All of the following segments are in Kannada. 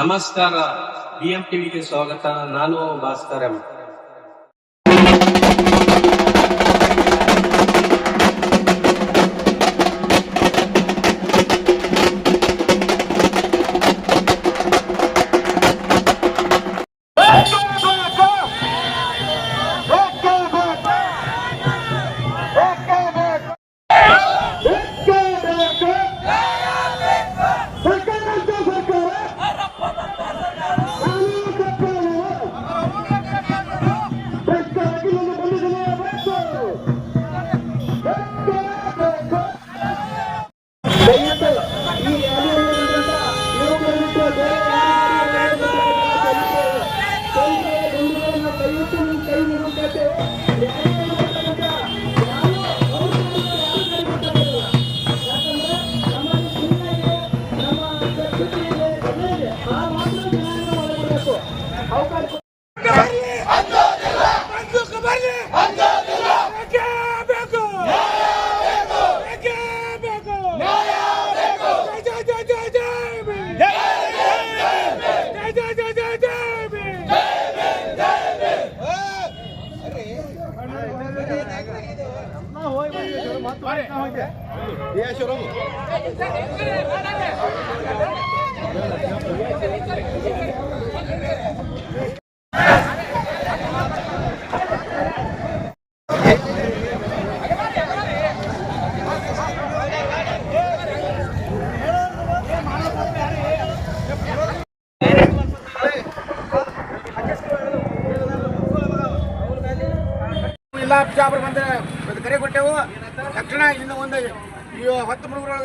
ನಮಸ್ಕಾರ. ಬಿಎಂ ಟಿವಿಗೆ ಸ್ವಾಗತ. ನಾನು ಭಾಸ್ಕರ್ ಎಂ.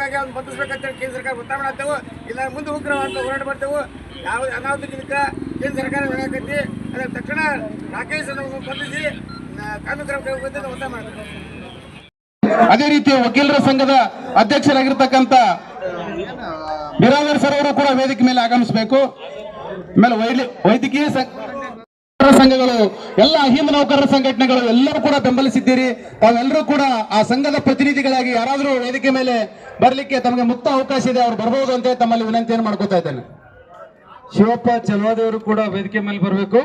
ಮುಳುಗರೊಳಗಾಗಿ ಅವ್ನು ಬಂಧಿಸ್ಬೇಕಂತೇಳಿ ಕೇಂದ್ರ ಸರ್ಕಾರ ಒತ್ತಾಯ ಮಾಡತ್ತೇವೆ ಇಲ್ಲ, ಮುಂದೆ ಉಗ್ರ ಅಂತ ಹೋರಾಟ ಮಾಡ್ತೇವೆ. ಯಾವ ಅನಾಹುತ ಇದಕ್ಕೆ ಕೇಂದ್ರ ಸರ್ಕಾರ ಹೇಳಕತ್ತಿ ಅದರ ತಕ್ಷಣ ರಾಕೇಶ್ ಅನ್ನು ಬಂಧಿಸಿ ಕಾನೂನು ಕ್ರಮ ಕೈಗೊಳ್ಳುವಂತೆ ಒತ್ತಾಯ ಮಾಡ್ತೇವೆ. ಅದೇ ರೀತಿ ವಕೀಲರ ಸಂಘದ ಅಧ್ಯಕ್ಷರಾಗಿರ್ತಕ್ಕಂಥ ಬಿರಾದರ್ ಸರ್ ಅವರು ಕೂಡ ವೇದಿಕೆ ಮೇಲೆ ಆಗಮಿಸಬೇಕು. ಆಮೇಲೆ ವೈದ್ಯ- ವೈದ್ಯಕೀಯ ಸಂಘ ಸಂಘಗಳು ಎಲ್ಲ ಅಹಿಂದ ನೌಕರರ ಸಂಘಟನೆಗಳು ಎಲ್ಲರೂ ಕೂಡ ಬೆಂಬಲಿಸಿದ್ದೀರಿ. ತಾವೆಲ್ಲರೂ ಕೂಡ ಆ ಸಂಘದ ಪ್ರತಿನಿಧಿಗಳಾಗಿ ಯಾರಾದರೂ ವೇದಿಕೆ ಮೇಲೆ ಬರಲಿಕ್ಕೆ ತಮಗೆ ಮುಕ್ತ ಅವಕಾಶ ಇದೆ ಅವ್ರು ಬರಬಹುದು ಅಂತ ತಮ್ಮಲ್ಲಿ ವಿನಂತಿಯನ್ನು ಮಾಡ್ಕೋತಾ ಇದ್ದೇನೆ. ಶಿವಪ್ಪ ಚಲವಾದೇವರು ಕೂಡ ವೇದಿಕೆ ಮೇಲೆ ಬರಬೇಕು.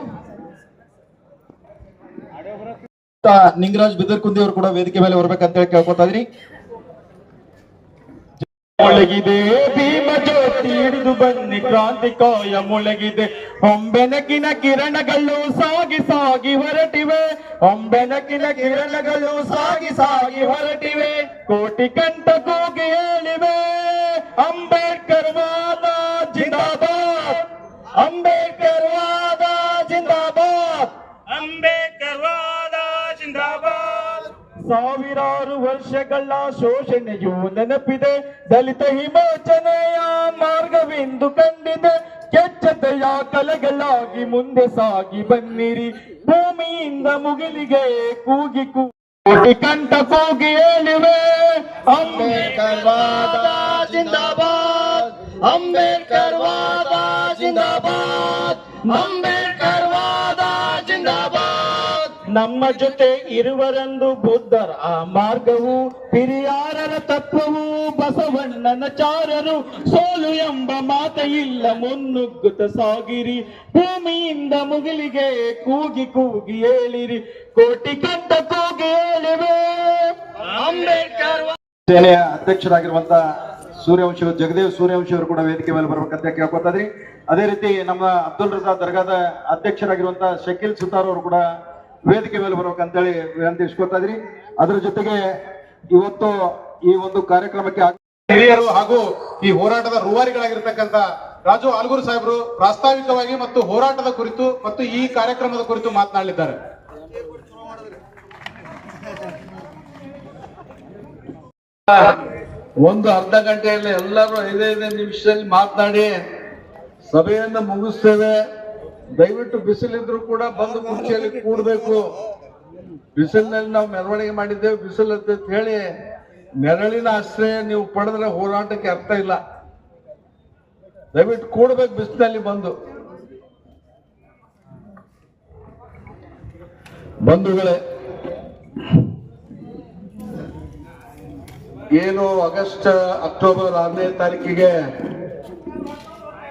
ನಿಂಗರಾಜ್ ಬಿದರ್ಕುಂದಿ ಅವರು ಕೂಡ ವೇದಿಕೆ ಮೇಲೆ ಬರ್ಬೇಕಂತ ಹೇಳಿ ಕೇಳ್ಕೊತಾ ಇದ್ರಿ ಮೊಳಗಿದೆ, ಭೀಮ ಜ್ಯೋತಿ ಹಿಡಿದು ಬನ್ನಿ, ಕ್ರಾಂತಿ ಕ್ರಾಂತಿಕಾಯ ಮೊಳಗಿದೆ. ಹೊಂಬೆನಕಿನ ಕಿರಣಗಳು ಸಾಗಿ ಸಾಗಿ ಹೊರಟಿವೆ. ಹೊಂಬೆನಕಿನ ಕಿರಣಗಳು ಸಾಗಿ ಸಾಗಿ ಹೊರಟಿವೆ. ಕೋಟಿ ಕಂಠ ಕೂಗಿ ಹೇಳಿವೆ. ಅಂಬೇಡ್ಕರ್ ವಾದ ಜಿಂದಾಬಾದ್. ಅಂಬೇಡ್ಕರ್ ವಾದ ಜಿಂದಾಬಾದ್. ಅಂಬೇಡ್ಕರ್ ವಾದ ಸಾವಿರಾರು ವರ್ಷಗಳ ಶೋಷಣೆಯು ನೆನಪಿದೆ. ದಲಿತ ಹಿಮಾಚನೆಯ ಮಾರ್ಗವೆಂದು ಕಂಡಿದೆ. ಕೆಚ್ಚತೆಯ ಕಲೆಗಳಾಗಿ ಮುಂದೆ ಸಾಗಿ ಬನ್ನಿರಿ. ಭೂಮಿಯಿಂದ ಮುಗಿಲಿಗೆ ಕೂಗಿ ಕೂಗಿ ಕಂಠ ಕೂಗಿ ಹೇಳಿವೆ. ಅಂಬೇಡ್ಕರ್ ವಾದ ಜಿಂದಾಬಾದ್. ಅಂಬೇಡ್ಕರ್ ವಾದ ಜಿಂದಾಬಾದ್. ಅಂಬೇಡ್ಕರ್ ವಾದ ಜಿಂದಾಬಾದ್. ನಮ್ಮ ಜೊತೆ ಇರುವರೆಂದು ಬುದ್ಧರ ಆ ಮಾರ್ಗವು ಹಿರಿಯಾರರ ತತ್ವವು, ಬಸವಣ್ಣನ ಚಾರರು, ಸೋಲು ಎಂಬ ಮಾತ ಇಲ್ಲ, ಮುನ್ನುಗ್ಗುತ್ತ ಸಾಗಿರಿ, ಭೂಮಿಯಿಂದ ಮುಗಿಲಿಗೆ ಕೂಗಿ ಕೂಗಿ ಹೇಳಿರಿ, ಕೋಟಿ ಕಂಠ ಕೂಗಿ ಹೇಳಿವೆ. ಅಂಬೇಡ್ಕರ್ ಸೇನೆಯ ಅಧ್ಯಕ್ಷರಾಗಿರುವಂತಹ ಸೂರ್ಯವಂಶಿ ಜಗದೇವ್ ಸೂರ್ಯವಂಶಿ ಅವರು ಕೂಡ ವೇದಿಕೆ ಮೇಲೆ ಬರ್ಬೇಕಂತ ಕೇಳ್ಕೊತಾ ಅದೇ ರೀತಿ ನಮ್ಮ ಅಬ್ದುಲ್ ರಜಾ ದರ್ಗಾದ ಅಧ್ಯಕ್ಷರಾಗಿರುವಂತಹ ಶಕೀಲ್ ಸುತಾರ್ ಅವರು ಕೂಡ ವೇದಿಕೆ ಮೇಲೆ ಬರ್ಬೇಕಂತೇಳಿ ವಿನಂತಿ ಇಸ್ಕೊತಾ ಇದ್ರಿ ಅದ್ರ ಜೊತೆಗೆ ಇವತ್ತು ಈ ಒಂದು ಕಾರ್ಯಕ್ರಮಕ್ಕೆ ಹಿರಿಯರು ಹಾಗೂ ಈ ಹೋರಾಟದ ರೂವಾರಿಗಳಾಗಿರ್ತಕ್ಕಂಥ ರಾಜು ಆಲ್ಗೂರು ಸಾಹೇಬರು ಪ್ರಾಸ್ತಾವಿಕವಾಗಿ ಮತ್ತು ಹೋರಾಟದ ಕುರಿತು ಮತ್ತು ಈ ಕಾರ್ಯಕ್ರಮದ ಕುರಿತು ಮಾತನಾಡಲಿದ್ದಾರೆ. ಒಂದು ಅರ್ಧ ಗಂಟೆಯಲ್ಲಿ ಎಲ್ಲರೂ ಐದೈದು ನಿಮಿಷದಲ್ಲಿ ಮಾತನಾಡಿ ಸಭೆಯನ್ನು ಮುಗಿಸ್ತೇವೆ. ದಯವಿಟ್ಟು ಬಿಸಿಲಿದ್ರು ಕೂಡ ಬಂದು ಕುರ್ಚಿಯಲ್ಲಿ ಕೂಡಬೇಕು. ಬಿಸಿಲಿನಲ್ಲಿ ನಾವು ಮೆರವಣಿಗೆ ಮಾಡಿದ್ದೇವೆ. ಬಿಸಿಲು ಅಂತ ಹೇಳಿ ನೆರಳಿನ ಆಶ್ರಯ ನೀವು ಪಡೆದ್ರೆ ಹೋರಾಟಕ್ಕೆ ಅರ್ಥ ಇಲ್ಲ. ದಯವಿಟ್ಟು ಕೂಡ್ಬೇಕು ಬಿಸಿಲಲ್ಲಿ ಬಂದು. ಬಂಧುಗಳೇ, ಏನು ಆಗಸ್ಟ್, ಅಕ್ಟೋಬರ್ ಆರನೇ ತಾರೀಕಿಗೆ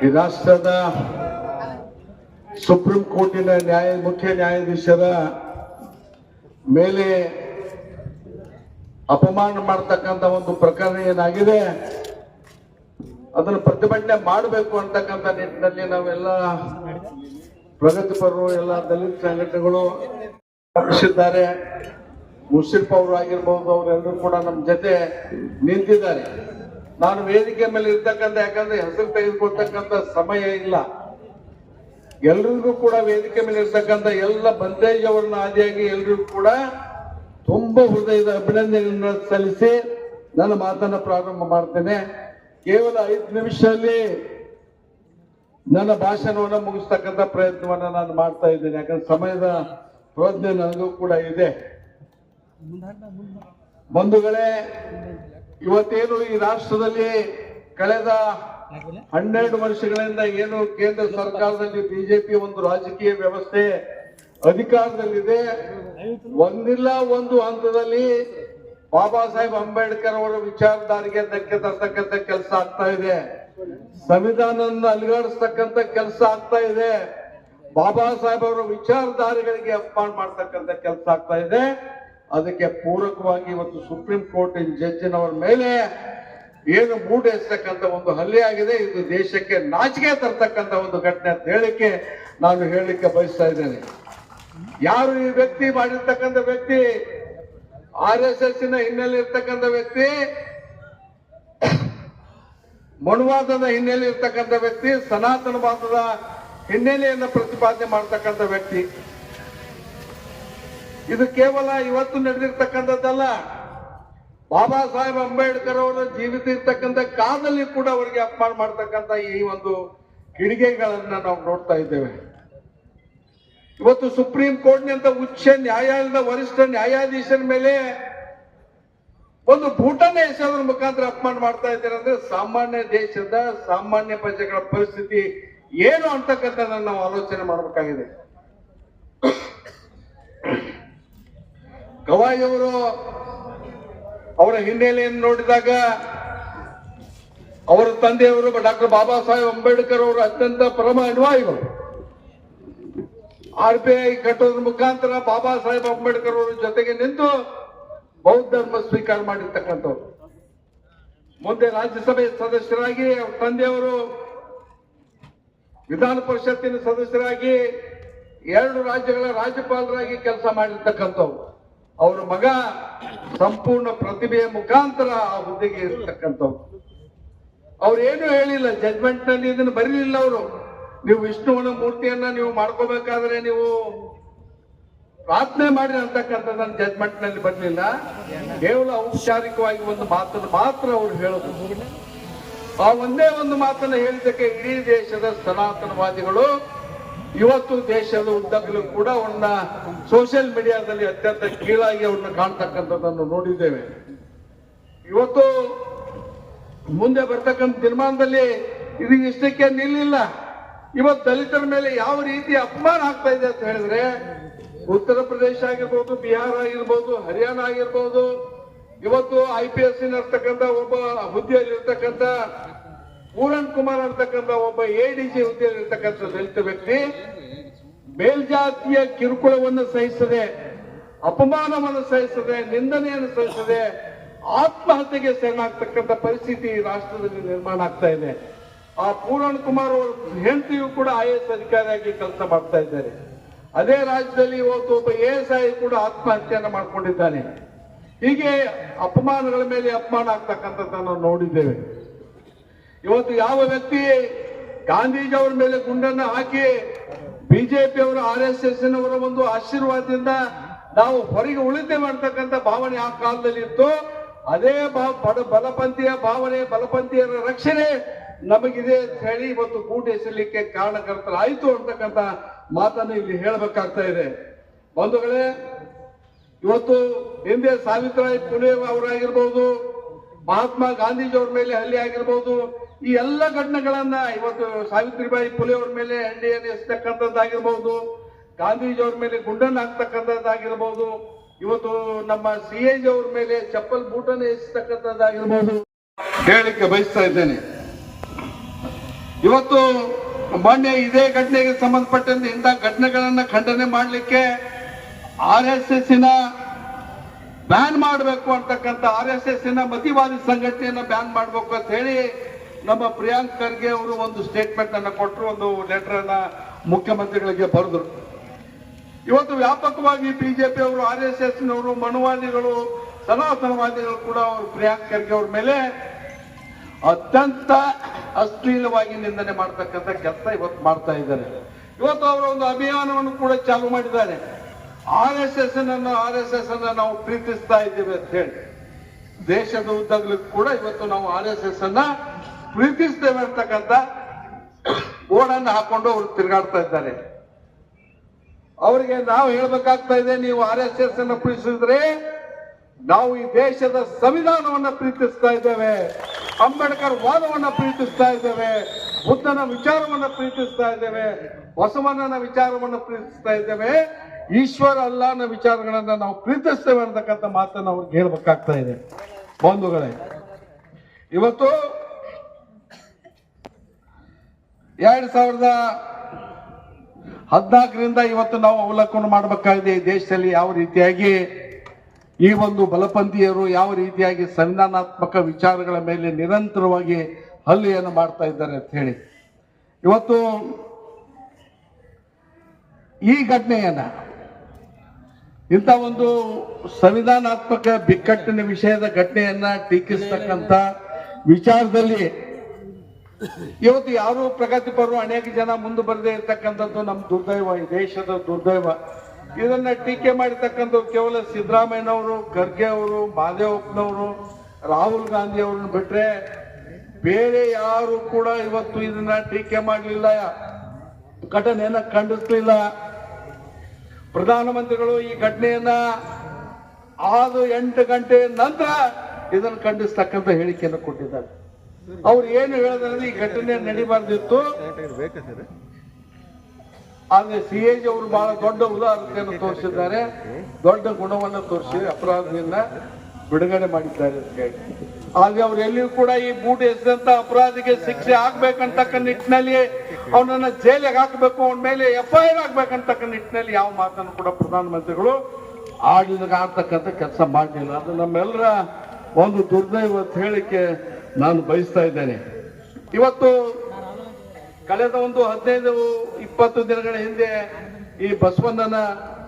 ಈ ರಾಷ್ಟ್ರದ ಸುಪ್ರೀಂ ಕೋರ್ಟಿನ ನ್ಯಾಯ, ಮುಖ್ಯ ನ್ಯಾಯಾಧೀಶರ ಮೇಲೆ ಅಪಮಾನ ಮಾಡ್ತಕ್ಕಂಥ ಒಂದು ಪ್ರಕರಣ ಏನಾಗಿದೆ, ಅದನ್ನು ಪ್ರತಿಭಟನೆ ಮಾಡಬೇಕು ಅಂತಕ್ಕಂಥ ನಿಟ್ಟಿನಲ್ಲಿ ನಾವೆಲ್ಲ ಪ್ರಗತಿಪರರು, ಎಲ್ಲ ದಲಿತ ಸಂಘಟನೆಗಳು ಶ್ರಮಿಸಿದ್ದಾರೆ ಮುಷಿಫ್ ಅವರು ಆಗಿರ್ಬೋದು, ಅವರೆಲ್ಲರೂ ಕೂಡ ನಮ್ಮ ಜೊತೆ ನಿಂತಿದ್ದಾರೆ. ನಾನು ವೇದಿಕೆ ಮೇಲೆ ಇರ್ತಕ್ಕಂಥ, ಯಾಕಂದ್ರೆ ಹೆಸರು ತೆಗೆದುಕೊಳ್ತಕ್ಕಂಥ ಸಮಯ ಇಲ್ಲ. ಎಲ್ರಿಗೂ ಕೂಡ ವೇದಿಕೆ ಮೇಲೆ ಇರ್ತಕ್ಕಂಥ ಎಲ್ಲ ಬಂದೇಜ್ ಅವರನ್ನ ಆದಿಯಾಗಿ ಎಲ್ರಿಗೂ ಕೂಡ ತುಂಬಾ ಹೃದಯದ ಅಭಿನಂದನೆಯನ್ನು ಸಲ್ಲಿಸಿ ನನ್ನ ಮಾತನ್ನ ಪ್ರಾರಂಭ ಮಾಡ್ತೇನೆ. ಕೇವಲ ಐದು ನಿಮಿಷದಲ್ಲಿ ನನ್ನ ಭಾಷಣವನ್ನ ಮುಗಿಸ್ತಕ್ಕಂಥ ಪ್ರಯತ್ನವನ್ನ ನಾನು ಮಾಡ್ತಾ ಇದ್ದೇನೆ. ಯಾಕಂದ್ರೆ ಸಮಯದ ಪ್ರಜ್ಞೆ ನನಗೂ ಕೂಡ ಇದೆ. ಬಂಧುಗಳೇ, ಇವತ್ತೇನು ಈ ರಾಷ್ಟ್ರದಲ್ಲಿ ಕಳೆದ ಹನ್ನೆರಡು ವರ್ಷಗಳಿಂದ ಏನು ಕೇಂದ್ರ ಸರ್ಕಾರದಲ್ಲಿ ಬಿಜೆಪಿ ಒಂದು ರಾಜಕೀಯ ವ್ಯವಸ್ಥೆ ಅಧಿಕಾರದಲ್ಲಿದೆ. ಒಂದಿಲ್ಲ, ಒಂದು ಹಂತದಲ್ಲಿ ಬಾಬಾ ಸಾಹೇಬ್ ಅಂಬೇಡ್ಕರ್ ಅವರ ವಿಚಾರಧಾರೆಗೆ ಧಕ್ಕೆ ತರ್ತಕ್ಕಂಥ ಕೆಲಸ ಆಗ್ತಾ ಇದೆ. ಸಂವಿಧಾನವನ್ನು ಅಲುಗಾಡಿಸ್ತಕ್ಕಂಥ ಕೆಲಸ ಆಗ್ತಾ ಇದೆ. ಬಾಬಾ ಸಾಹೇಬ್ ಅವರ ವಿಚಾರಧಾರೆಗಳಿಗೆ ಅಪಮಾನ ಮಾಡ್ತಕ್ಕಂಥ ಕೆಲಸ ಆಗ್ತಾ ಇದೆ. ಅದಕ್ಕೆ ಪೂರಕವಾಗಿ ಇವತ್ತು ಸುಪ್ರೀಂ ಕೋರ್ಟ್ ಜಡ್ಜಿನವರ ಮೇಲೆ ಏನು ಮೂಡೆಸ್ತಕ್ಕಂಥ ಒಂದು ಹಲ್ಲೆ ಆಗಿದೆ, ಇದು ದೇಶಕ್ಕೆ ನಾಚಿಕೆ ತರ್ತಕ್ಕಂಥ ಒಂದು ಘಟನೆ ಅಂತ ಹೇಳಿಕೆ ನಾನು ಹೇಳಲಿಕ್ಕೆ ಬಯಸ್ತಾ ಇದ್ದೇನೆ. ಯಾರು ಈ ವ್ಯಕ್ತಿ ಮಾಡಿರ್ತಕ್ಕಂಥ ವ್ಯಕ್ತಿ, ಆರ್ ಎಸ್ ಎಸ್ನ ಹಿನ್ನೆಲೆ ಇರ್ತಕ್ಕಂಥ ವ್ಯಕ್ತಿ ಮಣುವಾದದ ಹಿನ್ನೆಲೆ ಇರ್ತಕ್ಕಂಥ ವ್ಯಕ್ತಿ ಸನಾತನವಾದದ ಹಿನ್ನೆಲೆಯನ್ನು ಪ್ರತಿಪಾದನೆ ಮಾಡ್ತಕ್ಕಂಥ ವ್ಯಕ್ತಿ. ಇದು ಕೇವಲ ಇವತ್ತು ನಡೆದಿರ್ತಕ್ಕಂಥದ್ದಲ್ಲ. ಬಾಬಾ ಸಾಹೇಬ್ ಅಂಬೇಡ್ಕರ್ ಅವರ ಜೀವಿತ ಇರ್ತಕ್ಕಂಥ ಕಾಲದಲ್ಲಿ ಕೂಡ ಅವರಿಗೆ ಅಪಮಾನ ಮಾಡ್ತಕ್ಕಂಥ ಈ ಒಂದು ಕಿಡಿಗೆಗಳನ್ನ ನಾವು ನೋಡ್ತಾ ಇದ್ದೇವೆ. ಇವತ್ತು ಸುಪ್ರೀಂ ಕೋರ್ಟ್ನಿಂದ ಉಚ್ಚ ನ್ಯಾಯಾಲಯದ ವರಿಷ್ಠ ನ್ಯಾಯಾಧೀಶರ ಮೇಲೆ ಒಂದು ಭೂಟಾನ ಹೆಸರ ಮುಖಾಂತರ ಅಪಮಾನ ಮಾಡ್ತಾ ಇದ್ದಾರೆ ಅಂದ್ರೆ ಸಾಮಾನ್ಯ ದೇಶದ ಸಾಮಾನ್ಯ ಪ್ರಜೆಗಳ ಪರಿಸ್ಥಿತಿ ಏನು ಅಂತಕ್ಕಂಥದ್ದನ್ನು ನಾವು ಆಲೋಚನೆ ಮಾಡಬೇಕಾಗಿದೆ. ಗವಾಯಿ ಅವರು ಹಿನ್ನೆಲೆಯನ್ನು ನೋಡಿದಾಗ ಅವರ ತಂದೆಯವರು ಡಾಕ್ಟರ್ ಬಾಬಾ ಸಾಹೇಬ್ ಅಂಬೇಡ್ಕರ್ ಅವರು ಅತ್ಯಂತ ಪರಮ ಅನುವಾಯಿಗಳು ಆರ್ ಬಿ ಐ ಕಟ್ಟೋದ್ರ ಮುಖಾಂತರ ಬಾಬಾ ಸಾಹೇಬ್ ಅಂಬೇಡ್ಕರ್ ಅವರ ಜೊತೆಗೆ ನಿಂತು ಬೌದ್ಧ ಧರ್ಮ ಸ್ವೀಕಾರ ಮಾಡಿರ್ತಕ್ಕಂಥವ್ರು. ಮುಂದೆ ರಾಜ್ಯಸಭೆ ಸದಸ್ಯರಾಗಿ ಅವ್ರ ತಂದೆಯವರು ವಿಧಾನ ಪರಿಷತ್ತಿನ ಸದಸ್ಯರಾಗಿ ಎರಡು ರಾಜ್ಯಗಳ ರಾಜ್ಯಪಾಲರಾಗಿ ಕೆಲಸ ಮಾಡಿರ್ತಕ್ಕಂಥವ್ರು. ಅವರ ಮಗ ಸಂಪೂರ್ಣ ಪ್ರತಿಭೆಯ ಮುಖಾಂತರ ಆ ಹುದ್ದೆಗೆ ಇರ್ತಕ್ಕಂಥವ್ರು. ಅವ್ರು ಏನು ಹೇಳಿಲ್ಲ ಜಜ್ಮೆಂಟ್ನಲ್ಲಿ ಇದನ್ನು ಬರೀಲಿಲ್ಲ ಅವರು. ನೀವು ವಿಷ್ಣುವನ ಮೂರ್ತಿಯನ್ನ ನೀವು ಮಾಡ್ಕೋಬೇಕಾದ್ರೆ ನೀವು ಪ್ರಾರ್ಥನೆ ಮಾಡಿ ಅಂತಕ್ಕಂಥದ್ದನ್ನು ಜಜ್ಮೆಂಟ್ನಲ್ಲಿ ಬರಲಿಲ್ಲ. ಕೇವಲ ಔಪಚಾರಿಕವಾಗಿ ಒಂದು ಮಾತನ್ನು ಮಾತ್ರ ಅವರು ಹೇಳೋದು. ಆ ಒಂದೇ ಒಂದು ಮಾತನ್ನ ಹೇಳಿದ್ದಕ್ಕೆ ಇಡೀ ದೇಶದ ಸನಾತನವಾದಿಗಳು ಇವತ್ತು ದೇಶದ ಉದ್ದಕ್ಕೂ ಕೂಡ ಅವನ್ನ ಸೋಷಿಯಲ್ ಮೀಡಿಯಾದಲ್ಲಿ ಅತ್ಯಂತ ಕೀಳಾಗಿ ಅವನ್ನ ಕಾಣ್ತಕ್ಕಂಥದ್ದನ್ನು ನೋಡಿದ್ದೇವೆ. ಇವತ್ತು ಮುಂದೆ ಬರ್ತಕ್ಕಂಥ ತೀರ್ಮಾನದಲ್ಲಿ ಇದು ಇಷ್ಟಕ್ಕೆ ನಿಲ್ಲಿಲ್ಲ. ಇವತ್ತು ದಲಿತರ ಮೇಲೆ ಯಾವ ರೀತಿ ಅಪಮಾನ ಆಗ್ತಾ ಇದೆ ಅಂತ ಹೇಳಿದ್ರೆ, ಉತ್ತರ ಪ್ರದೇಶ ಆಗಿರ್ಬೋದು, ಬಿಹಾರ ಆಗಿರ್ಬೋದು, ಹರಿಯಾಣ ಆಗಿರ್ಬೋದು, ಇವತ್ತು ಐ ಪಿ ಎಸ್ ಇರ್ತಕ್ಕಂಥ ಒಬ್ಬ ಹುದ್ದೆಯಲ್ಲಿ ಇರ್ತಕ್ಕಂಥ ಪೂರಣ್ ಕುಮಾರ್ ಅಂತಕ್ಕಂಥ ಒಬ್ಬ ಎ ಡಿ ಜಿ ಹುದ್ದೆಯಲ್ಲಿ ಇರ್ತಕ್ಕಂಥ ದಲಿತ ವ್ಯಕ್ತಿ ಮೇಲ್ಜಾತಿಯ ಕಿರುಕುಳವನ್ನು ಸಹಿಸದೆ, ಅಪಮಾನವನ್ನು ಸಹಿಸದೆ, ನಿಂದನೆಯನ್ನು ಸಹಿಸದೆ, ಆತ್ಮಹತ್ಯೆಗೆ ಶರಣಾಗ್ತಕ್ಕಂಥ ಪರಿಸ್ಥಿತಿ ರಾಷ್ಟ್ರದಲ್ಲಿ ನಿರ್ಮಾಣ ಆಗ್ತಾ ಇದೆ. ಆ ಪೂರಣ್ ಕುಮಾರ್ ಅವರ ಹೆಂಡತಿಯು ಕೂಡ ಐ ಎಸ್ ಅಧಿಕಾರಿಯಾಗಿ ಕೆಲಸ ಮಾಡ್ತಾ ಇದ್ದಾರೆ. ಅದೇ ರಾಜ್ಯದಲ್ಲಿ ಇವತ್ತು ಒಬ್ಬ ಎ ಎಸ್ ಐ ಕೂಡ ಆತ್ಮಹತ್ಯೆಯನ್ನು ಮಾಡಿಕೊಂಡಿದ್ದಾನೆ. ಹೀಗೆ ಅಪಮಾನಗಳ ಮೇಲೆ ಅಪಮಾನ ಆಗ್ತಕ್ಕಂಥದ್ದನ್ನು ನೋಡಿದ್ದೇವೆ. ಇವತ್ತು ಯಾವ ವ್ಯಕ್ತಿ ಗಾಂಧೀಜಿ ಅವರ ಮೇಲೆ ಗುಂಡನ್ನು ಹಾಕಿ ಬಿಜೆಪಿ ಅವರ ಆರ್ ಎಸ್ ಎಸ್ ಅವರ ಒಂದು ಆಶೀರ್ವಾದದಿಂದ ನಾವು ಹೊರಗೆ ಉಳಿತೆ ಮಾಡ್ತಕ್ಕಂಥ ಭಾವನೆ ಆ ಕಾಲದಲ್ಲಿ ಇತ್ತು. ಅದೇ ಬಲಪಂಥೀಯ ಭಾವನೆ, ಬಲಪಂಥೀಯರ ರಕ್ಷಣೆ ನಮಗಿದೆ ಅಂತ ಹೇಳಿ ಇವತ್ತು ಕೂಟ ಎಸಲಿಕ್ಕೆ ಕಾರಣಕರ್ತರಾಯಿತು ಅಂತಕ್ಕಂಥ ಮಾತನ್ನು ಇಲ್ಲಿ ಹೇಳಬೇಕಾಗ್ತಾ ಇದೆ. ಬಂಧುಗಳೇ, ಇವತ್ತು ಹಿಂದೆ ಸಾವಿತ್ರಾಯಿ ಪುಲೆ ಅವರಾಗಿರ್ಬೋದು ಮಹಾತ್ಮ ಗಾಂಧೀಜಿ ಅವ್ರ ಮೇಲೆ ಹಲ್ಲೆ ಆಗಿರ್ಬೋದು ಈ ಎಲ್ಲ ಘಟನೆಗಳನ್ನ ಇವತ್ತು ಸಾವಿತ್ರಿಬಾಯಿ ಫುಲೆ ಅವ್ರ ಮೇಲೆ ಹಳ್ಳಿಯನ್ನು ಎಸ್ತಕ್ಕಂಥದ್ದಾಗಿರ್ಬಹುದು ಗಾಂಧೀಜಿ ಅವ್ರ ಮೇಲೆ ಗುಂಡನ್ನು ಹಾಕ್ತಕ್ಕಂಥದ್ದಾಗಿರ್ಬಹುದು ಇವತ್ತು ನಮ್ಮ ಸಿ ಎ ಅವ್ರ ಮೇಲೆ ಚಪ್ಪಲ್ ಬೂಟನ್ನು ಎಸ್ತಕ್ಕಂಥದ್ದಾಗಿರ್ಬಹುದು ಹೇಳಲಿಕ್ಕೆ ಬಯಸ್ತಾ ಇದ್ದೇನೆ. ಇವತ್ತು ಮೊನ್ನೆ ಇದೇ ಘಟನೆಗೆ ಸಂಬಂಧಪಟ್ಟಂತೆ ಇಂಥ ಘಟನೆಗಳನ್ನ ಖಂಡನೆ ಮಾಡಲಿಕ್ಕೆ ಆರ್ ಎಸ್ ಎಸ್ಸಿನ ಬ್ಯಾನ್ ಮಾಡಬೇಕು ಅಂತಕ್ಕಂಥ ಆರ್ ಎಸ್ ಎಸ್ನ ಮತಿವಾದಿ ಸಂಘಟನೆಯನ್ನ ಬ್ಯಾನ್ ಮಾಡಬೇಕು ಅಂತ ಹೇಳಿ ನಮ್ಮ ಪ್ರಿಯಾಂಕ್ ಖರ್ಗೆ ಅವರು ಒಂದು ಸ್ಟೇಟ್ಮೆಂಟ್ ಅನ್ನ ಕೊಟ್ಟರು ಒಂದು ಲೆಟರ್ ಅನ್ನ ಮುಖ್ಯಮಂತ್ರಿಗಳಿಗೆ ಬರೆದ್ರು. ಇವತ್ತು ವ್ಯಾಪಕವಾಗಿ ಬಿಜೆಪಿ ಅವರು ಆರ್ ಎಸ್ ಎಸ್ ನವರು, ಮನುವಾದಿಗಳು, ಸನಾತನವಾದಿಗಳು ಕೂಡ ಅವರು ಪ್ರಿಯಾಂಕ್ ಖರ್ಗೆ ಅವ್ರ ಮೇಲೆ ಅತ್ಯಂತ ಅಶ್ಲೀಲವಾಗಿ ನಿಂದನೆ ಮಾಡ್ತಕ್ಕಂಥ ಕೆಲಸ ಇವತ್ತು ಮಾಡ್ತಾ ಇದ್ದಾರೆ. ಇವತ್ತು ಅವರು ಒಂದು ಅಭಿಯಾನವನ್ನು ಕೂಡ ಚಾಲು ಮಾಡಿದ್ದಾರೆ. ಆರ್ ಎಸ್ ಎಸ್ ಅನ್ನು ಆರ್ ಎಸ್ ಎಸ್ ಅನ್ನ ನಾವು ಪ್ರೀತಿಸ್ತಾ ಇದ್ದೀವಿ ಅಂತ ಹೇಳಿ. ದೇಶದ ಉದ್ದಗಲಕ್ಕೂ ಕೂಡ ಇವತ್ತು ನಾವು ಆರ್ ಎಸ್ ಎಸ್ ಅನ್ನ ಪ್ರೀತಿಸ್ತೇವೆ ಅಂತಕ್ಕಂಥ ಓಡನ್ನು ಹಾಕೊಂಡು ಅವರು ತಿರುಗಾಡ್ತಾ ಇದ್ದಾರೆ. ಅವರಿಗೆ ನಾವು ಹೇಳ್ಬೇಕಾಗ್ತಾ ಇದೆ, ನೀವು ಆರ್ ಎಸ್ ಎಸ್ ಅನ್ನು ಪ್ರೀತಿಸಿದ್ರೆ ನಾವು ಈ ದೇಶದ ಸಂವಿಧಾನವನ್ನ ಪ್ರೀತಿಸ್ತಾ ಇದ್ದೇವೆ, ಅಂಬೇಡ್ಕರ್ ವಾದವನ್ನ ಪ್ರೀತಿಸ್ತಾ ಇದ್ದೇವೆ, ಬುದ್ಧನ ವಿಚಾರವನ್ನ ಪ್ರೀತಿಸ್ತಾ ಇದ್ದೇವೆ, ಬಸವಣ್ಣನ ವಿಚಾರವನ್ನು ಪ್ರೀತಿಸ್ತಾ ಇದ್ದೇವೆ, ಈಶ್ವರ ಅಲ್ಲಾನ ವಿಚಾರಗಳನ್ನ ನಾವು ಪ್ರೀತಿಸ್ತೇವೆ ಅಂತಕ್ಕಂಥ ಮಾತನ್ನು ಅವ್ರಿಗೆ ಹೇಳ್ಬೇಕಾಗ್ತಾ ಇದೆ. ಬಂಧುಗಳೇ, ಇವತ್ತು ಎರಡ್ ಸಾವಿರದ ಹದಿನಾಲ್ಕರಿಂದ ಇವತ್ತು ನಾವು ಅವಲೋಕನ ಮಾಡಬೇಕಾಗಿದೆ ಈ ದೇಶದಲ್ಲಿ ಯಾವ ರೀತಿಯಾಗಿ ಈ ಒಂದು ಬಲಪಂಥೀಯರು ಯಾವ ರೀತಿಯಾಗಿ ಸಂವಿಧಾನಾತ್ಮಕ ವಿಚಾರಗಳ ಮೇಲೆ ನಿರಂತರವಾಗಿ ಹಲ್ಲೆಯನ್ನು ಮಾಡ್ತಾ ಇದ್ದಾರೆ ಅಂತ ಹೇಳಿ. ಇವತ್ತು ಈ ಘಟನೆಯನ್ನ, ಇಂಥ ಒಂದು ಸಂವಿಧಾನಾತ್ಮಕ ಬಿಕ್ಕಟ್ಟಿನ ವಿಷಯದ ಘಟನೆಯನ್ನ ಟೀಕಿಸ್ತಕ್ಕಂಥ ವಿಚಾರದಲ್ಲಿ ಇವತ್ತು ಯಾರು ಪ್ರಗತಿಪರರು ಅನೇಕ ಜನ ಮುಂದೆ ಬರದೇ ಇರ್ತಕ್ಕಂಥದ್ದು ನಮ್ಮ ದುರ್ದೈವ, ಈ ದೇಶದ ದುರ್ದೈವ. ಇದನ್ನ ಟೀಕೆ ಮಾಡಿರ್ತಕ್ಕಂಥವ್ರು ಕೇವಲ ಸಿದ್ದರಾಮಯ್ಯನವರು, ಖರ್ಗೆ ಅವರು, ಮಾದೇವಪ್ಪನವರು, ರಾಹುಲ್ ಗಾಂಧಿ ಅವ್ರನ್ನ ಬಿಟ್ರೆ ಬೇರೆ ಯಾರು ಕೂಡ ಇವತ್ತು ಇದನ್ನ ಟೀಕೆ ಮಾಡಲಿಲ್ಲ. ಘಟನೆಯನ್ನ ಖಂಡಿಸ್ಲಿಲ್ಲ. ಪ್ರಧಾನಮಂತ್ರಿಗಳು ಈ ಘಟನೆಯನ್ನ ಆದು ಎಂಟು ಗಂಟೆ ನಂತರ ಇದನ್ನು ಖಂಡಿಸ್ತಕ್ಕಂಥ ಹೇಳಿಕೆಯನ್ನು ಕೊಟ್ಟಿದ್ದಾರೆ. ಅವ್ರು ಏನು ಹೇಳಿದ್ರೆ ಈ ಘಟನೆ ನಡಿಬಾರ್ದಿತ್ತು. ಆದ್ರೆ ಸಿ ಎಜಿ ಅವರು ಬಹಳ ದೊಡ್ಡ ಉದಾಹರಣೆಯನ್ನು ತೋರಿಸಿದ್ದಾರೆ. ದೊಡ್ಡ ಗುಣವನ್ನು ತೋರಿಸಿ, ಅಪರಾಧಿಯನ್ನ ಬಿಡುಗಡೆ ಮಾಡಿದ್ದಾರೆ ಅಂತ ಹೇಳಿ. ಆದ್ರೆ ಅವ್ರು ಎಲ್ಲಿಯೂ ಕೂಡ ಈ ಬೂಟ್ ಎಸೆದಂತ ಅಪರಾಧಿಗೆ ಶಿಕ್ಷೆ ಆಗ್ಬೇಕಂತಕ್ಕ ನಿಟ್ಟಿನಲ್ಲಿ ಅವನನ್ನ ಜೈಲಿಗೆ ಹಾಕಬೇಕು, ಅವನ ಮೇಲೆ ಎಫ್ ಐ ಆರ್ ನಿಟ್ಟಿನಲ್ಲಿ ಯಾವ ಮಾತನ್ನು ಕೂಡ ಪ್ರಧಾನಮಂತ್ರಿಗಳು ಆಡಿದಾಗ ಆಗ್ತಕ್ಕಂಥ ಕೆಲಸ ಮಾಡಲಿಲ್ಲ. ಅದು ನಮ್ಮೆಲ್ಲರ ಒಂದು ದುರ್ದೈವ ಅಂತ ಹೇಳಿಕೆ ನಾನು ಬಯಸ್ತಾ ಇದ್ದೇನೆ. ಇವತ್ತು ಕಳೆದ ಒಂದು ಹದಿನೈದು, ಇಪ್ಪತ್ತು ದಿನಗಳ ಹಿಂದೆ ಈ ಬಸವಣ್ಣನ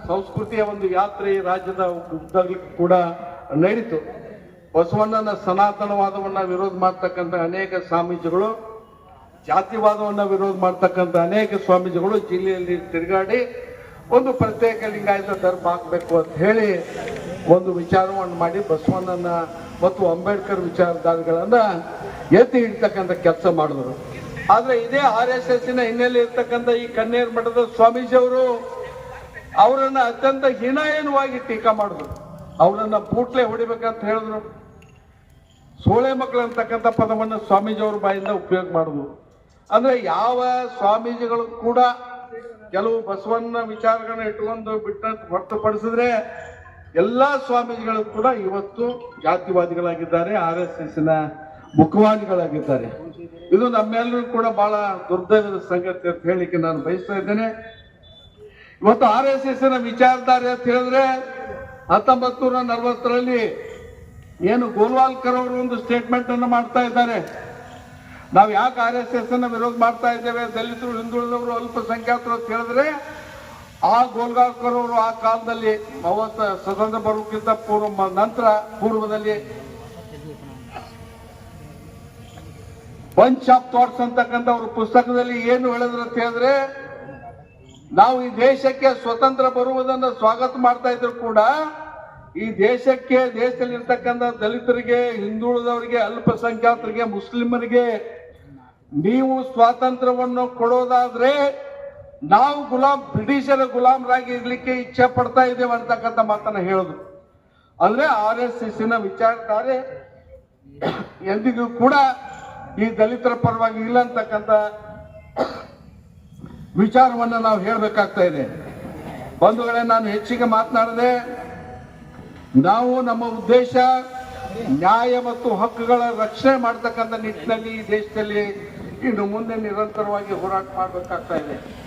ಸಂಸ್ಕೃತಿಯ ಒಂದು ಯಾತ್ರೆ ರಾಜ್ಯದ ಕೂಡ ನಡೀತು. ಬಸವಣ್ಣನ ಸನಾತನವಾದವನ್ನ ವಿರೋಧ ಮಾಡ್ತಕ್ಕಂಥ ಅನೇಕ ಸ್ವಾಮೀಜಿಗಳು, ಜಾತಿವಾದವನ್ನ ವಿರೋಧ ಮಾಡ್ತಕ್ಕಂಥ ಅನೇಕ ಸ್ವಾಮೀಜಿಗಳು ಜಿಲ್ಲೆಯಲ್ಲಿ ತಿರುಗಾಡಿ ಒಂದು ಪ್ರತ್ಯೇಕ ಲಿಂಗಾಯತ ಧರ್ಮ ಹಾಕಬೇಕು ಅಂತ ಹೇಳಿ ಒಂದು ವಿಚಾರವನ್ನು ಮಾಡಿ ಬಸವಣ್ಣನ ಮತ್ತು ಅಂಬೇಡ್ಕರ್ ವಿಚಾರಧಾರಿಗಳನ್ನ ಎತ್ತಿ ಹಿಡ್ತಕ್ಕಂಥ ಕೆಲಸ ಮಾಡಿದ್ರು. ಆದ್ರೆ ಇದೇ ಆರ್ ಎಸ್ ಎಸ್ನ ಹಿನ್ನೆಲೆ ಇರ್ತಕ್ಕಂಥ ಈ ಕನ್ನೇರ್ ಮಠದ ಸ್ವಾಮೀಜಿ ಅವರು ಅವರನ್ನ ಅತ್ಯಂತ ಹೀನಾಯನವಾಗಿ ಟೀಕಾ ಮಾಡಿದ್ರು. ಅವರನ್ನ ಪೂಟ್ಲೆ ಹೊಡಿಬೇಕಂತ ಹೇಳಿದ್ರು. ಸೋಳೆ ಮಕ್ಕಳು ಅಂತಕ್ಕಂಥ ಪದವನ್ನು ಸ್ವಾಮೀಜಿ ಅವರು ಬಾಯಿಂದ ಉಪಯೋಗ ಮಾಡಿದ್ರು. ಅಂದ್ರೆ ಯಾವ ಸ್ವಾಮೀಜಿಗಳು ಕೂಡ ಕೆಲವು ಬಸವಣ್ಣ ವಿಚಾರಗಳನ್ನ ಇಟ್ಕೊಂಡು ಬಿಟ್ಟ ಹೊರತುಪಡಿಸಿದ್ರೆ ಎಲ್ಲಾ ಸ್ವಾಮೀಜಿಗಳು ಕೂಡ ಇವತ್ತು ಜಾತಿವಾದಿಗಳಾಗಿದ್ದಾರೆ, ಆರ್ ಎಸ್ ಎಸ್ನ ಮುಖವಾದಿಗಳಾಗಿದ್ದಾರೆ ಇದು ನಮ್ಮೆಲ್ಲರೂ ಕೂಡ ಬಹಳ ದುರ್ದೈವದ ಸಂಗತಿ ಅಂತ ಹೇಳಿಕೆ ನಾನು ಬಯಸ್ತಾ ಇದ್ದೇನೆ. ಇವತ್ತು ಆರ್ ಎಸ್ ಎಸ್ನ ವಿಚಾರಧಾರೆ ಅಂತ ಹೇಳಿದ್ರೆ ಹತ್ತೊಂಬತ್ತು ನೂರ ನಲವತ್ತರಲ್ಲಿ ಏನು ಗೋಲ್ವಾಲ್ಕರ್ ಅವರು ಒಂದು ಸ್ಟೇಟ್ಮೆಂಟ್ ಅನ್ನು ಮಾಡ್ತಾ ಇದ್ದಾರೆ. ನಾವು ಯಾಕೆ ಆರ್ ಎಸ್ ಎಸ್ ಅನ್ನ ವಿರೋಧ ಮಾಡ್ತಾ ಇದ್ದೇವೆ, ದಲಿತರು, ಹಿಂದುಳಿದವರು ಅಲ್ಪಸಂಖ್ಯಾತರು ಅಂತ ಹೇಳಿದ್ರೆ ಆ ಗೋಲ್ಗಾಲ್ಕರ್ ಅವರು ಆ ಕಾಲದಲ್ಲಿ ಅವತ್ತ ಸ್ವತಂತ್ರ ಬರೋಕ್ಕಿಂತ ಪೂರ್ವ ನಂತರ ಪೂರ್ವದಲ್ಲಿ ಬಂಚ್ ಆಫ್ ಥಾಟ್ಸ್ ಅಂತಕ್ಕಂಥ ಅವ್ರ ಪುಸ್ತಕದಲ್ಲಿ ಏನು ಹೇಳಿದ್ರು ಅಂತ ಹೇಳಿದ್ರೆ, ನಾವು ಈ ದೇಶಕ್ಕೆ ಸ್ವತಂತ್ರ ಬರುವುದನ್ನು ಸ್ವಾಗತ ಮಾಡ್ತಾ ಇದ್ರು ಕೂಡ, ಈ ದೇಶಕ್ಕೆ, ದೇಶದಲ್ಲಿ ಇರ್ತಕ್ಕಂಥ ದಲಿತರಿಗೆ, ಹಿಂದುಳಿದವರಿಗೆ, ಅಲ್ಪಸಂಖ್ಯಾತರಿಗೆ, ಮುಸ್ಲಿಮರಿಗೆ, ನೀವು ಸ್ವಾತಂತ್ರ್ಯವನ್ನು ಕೊಡೋದಾದ್ರೆ ನಾವು ಗುಲಾಮ್ ಬ್ರಿಟಿಷರ ಗುಲಾಮರಾಗಿ ಇರ್ಲಿಕ್ಕೆ ಇಚ್ಛೆ ಪಡ್ತಾ ಇದ್ದೇವೆ ಅಂತಕ್ಕಂಥ ಮಾತನ್ನ ಹೇಳಿದ್ರು ಅಂದ್ರೆ ಆರ್ ಎಸ್ ಎಸ್ನ ವಿಚಾರಧಾರೆ ಎಂದಿಗೂ ಕೂಡ ಈ ದಲಿತರ ಪರವಾಗಿ ಇಲ್ಲ ಅಂತಕ್ಕಂಥ ವಿಚಾರವನ್ನ ನಾವು ಹೇಳಬೇಕಾಗ್ತಾ ಇದೆ. ಬಂಧುಗಳೇ, ನಾನು ಹೆಚ್ಚಿಗೆ ಮಾತನಾಡದೆ ನಾವು ನಮ್ಮ ಉದ್ದೇಶ ನ್ಯಾಯ ಮತ್ತು ಹಕ್ಕುಗಳ ರಕ್ಷಣೆ ಮಾಡ್ತಕ್ಕಂಥ ನಿಟ್ಟಿನಲ್ಲಿ ಈ ದೇಶದಲ್ಲಿ ಇನ್ನು ಮುಂದೆ ನಿರಂತರವಾಗಿ ಹೋರಾಟ ಮಾಡಬೇಕಾಗ್ತಾ ಇದೆ.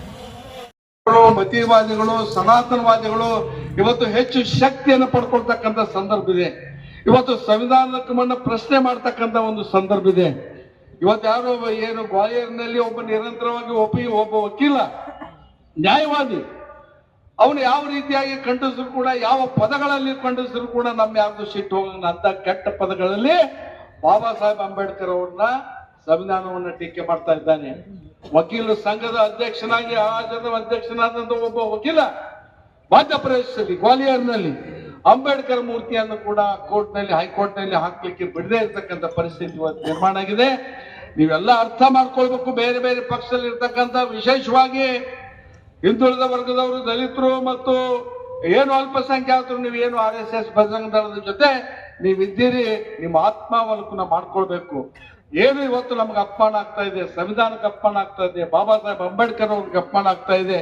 ಮತೀವಾದಿಗಳು, ಸನಾತನವಾದಿಗಳು ಇವತ್ತು ಹೆಚ್ಚು ಶಕ್ತಿಯನ್ನು ಪಡ್ಕೊಳ್ತಕ್ಕಂಥ ಸಂದರ್ಭ ಇದೆ. ಇವತ್ತು ಸಂವಿಧಾನಕ್ಕೆ ಮನ್ನ ಪ್ರಶ್ನೆ ಮಾಡ್ತಕ್ಕಂಥ ಒಂದು ಸಂದರ್ಭ ಇದೆ. ಇವತ್ತು ಯಾರೋ ಏನು ಗ್ವಾಲಿಯರ್ನಲ್ಲಿ ಒಬ್ಬ ನಿರಂತರವಾಗಿ ಒಬ್ಬ ಒಬ್ಬ ವಕೀಲ, ನ್ಯಾಯವಾದಿ, ಅವನು ಯಾವ ರೀತಿಯಾಗಿ ಖಂಡಿಸಿದ್ರು ಕೂಡ, ಯಾವ ಪದಗಳಲ್ಲಿ ಖಂಡಿಸಿದ್ರು ಕೂಡ ನಮ್ಮ ಯಾರ್ದು ಸಿಟ್ಟು ಹೋಗೋಣ ಅಂತ ಕೆಟ್ಟ ಪದಗಳಲ್ಲಿ ಬಾಬಾ ಸಾಹೇಬ್ ಅಂಬೇಡ್ಕರ್ ಅವ್ರನ್ನ ಸಂವಿಧಾನವನ್ನ ಟೀಕೆ ಮಾಡ್ತಾ ಇದ್ದಾನೆ. ವಕೀಲರ ಸಂಘದ ಅಧ್ಯಕ್ಷನಾಗಿ ಆ ಜನ ಅಧ್ಯಕ್ಷನಾದಂತ ಒಬ್ಬ ವಕೀಲ ಮಧ್ಯಪ್ರದೇಶದಲ್ಲಿ ಗ್ವಾಲಿಯರ್ನಲ್ಲಿ ಅಂಬೇಡ್ಕರ್ ಮೂರ್ತಿಯನ್ನು ಕೂಡ ಕೋರ್ಟ್ನಲ್ಲಿ ಹೈಕೋರ್ಟ್ನಲ್ಲಿ ಹಾಕ್ಲಿಕ್ಕೆ ಬಿಡದೇ ಇರತಕ್ಕಂಥ ಪರಿಸ್ಥಿತಿ ನಿರ್ಮಾಣ ಆಗಿದೆ. ನೀವೆಲ್ಲ ಅರ್ಥ ಮಾಡ್ಕೊಳ್ಬೇಕು. ಬೇರೆ ಬೇರೆ ಪಕ್ಷದಲ್ಲಿ ಇರ್ತಕ್ಕಂಥ ವಿಶೇಷವಾಗಿ ಹಿಂದುಳಿದ ವರ್ಗದವರು, ದಲಿತರು ಮತ್ತು ಏನು ಅಲ್ಪಸಂಖ್ಯಾತರು, ನೀವು ಏನು ಆರ್ ಎಸ್ ಎಸ್, ಬಜರಂಗ ದಳದ ಜೊತೆ ನೀವಿದ್ದೀರಿ, ನಿಮ್ಮ ಆತ್ಮಾವಲೋಕನ ಮಾಡ್ಕೊಳ್ಬೇಕು. ಏನು ಇವತ್ತು ನಮ್ಗೆ ಅಪಮಾನ ಆಗ್ತಾ ಇದೆ, ಸಂವಿಧಾನಕ್ಕೆ ಅಪಮಾನ ಆಗ್ತಾ ಇದೆ, ಬಾಬಾ ಸಾಹೇಬ್ ಅಂಬೇಡ್ಕರ್ ಅವ್ರಿಗೆ ಅಪಮಾನ ಆಗ್ತಾ ಇದೆ.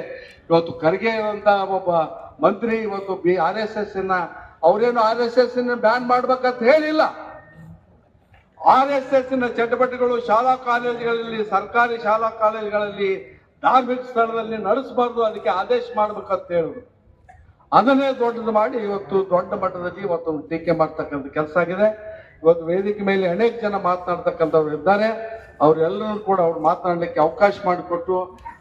ಇವತ್ತು ಖರ್ಗೆ ಇರುವಂತ ಒಬ್ಬ ಮಂತ್ರಿ, ಇವತ್ತು ಬಿ ಆರ್ ಎಸ್ ಎಸ್ನ, ಅವ್ರೇನು ಆರ್ ಎಸ್ ಎಸ್ ಬ್ಯಾನ್ ಮಾಡ್ಬೇಕಂತ ಹೇಳಿಲ್ಲ. ಆರ್ ಎಸ್ ಎಸ್ನ ಚಟುವಟಿಕೆಗಳು ಶಾಲಾ ಕಾಲೇಜುಗಳಲ್ಲಿ, ಸರ್ಕಾರಿ ಶಾಲಾ ಕಾಲೇಜುಗಳಲ್ಲಿ ಧಾರ್ಮಿಕ ಸ್ಥಳದಲ್ಲಿ ನಡೆಸಬಾರ್ದು, ಅದಕ್ಕೆ ಆದೇಶ ಮಾಡ್ಬೇಕಂತ ಹೇಳಿದ್ರು ಅದನ್ನೇ ದೊಡ್ಡದು ಮಾಡಿ ಇವತ್ತು ದೊಡ್ಡ ಮಟ್ಟದಲ್ಲಿ ಇವತ್ತು ಟೀಕೆ ಮಾಡ್ತಕ್ಕಂಥ ಕೆಲಸ ಆಗಿದೆ. ಇವತ್ತು ವೇದಿಕೆ ಮೇಲೆ ಅನೇಕ ಜನ ಮಾತನಾಡ್ತಕ್ಕಂಥವ್ರು ಇದ್ದಾರೆ. ಅವರೆಲ್ಲರೂ ಕೂಡ ಅವ್ರು ಮಾತನಾಡಲಿಕ್ಕೆ ಅವಕಾಶ ಮಾಡಿಕೊಟ್ಟು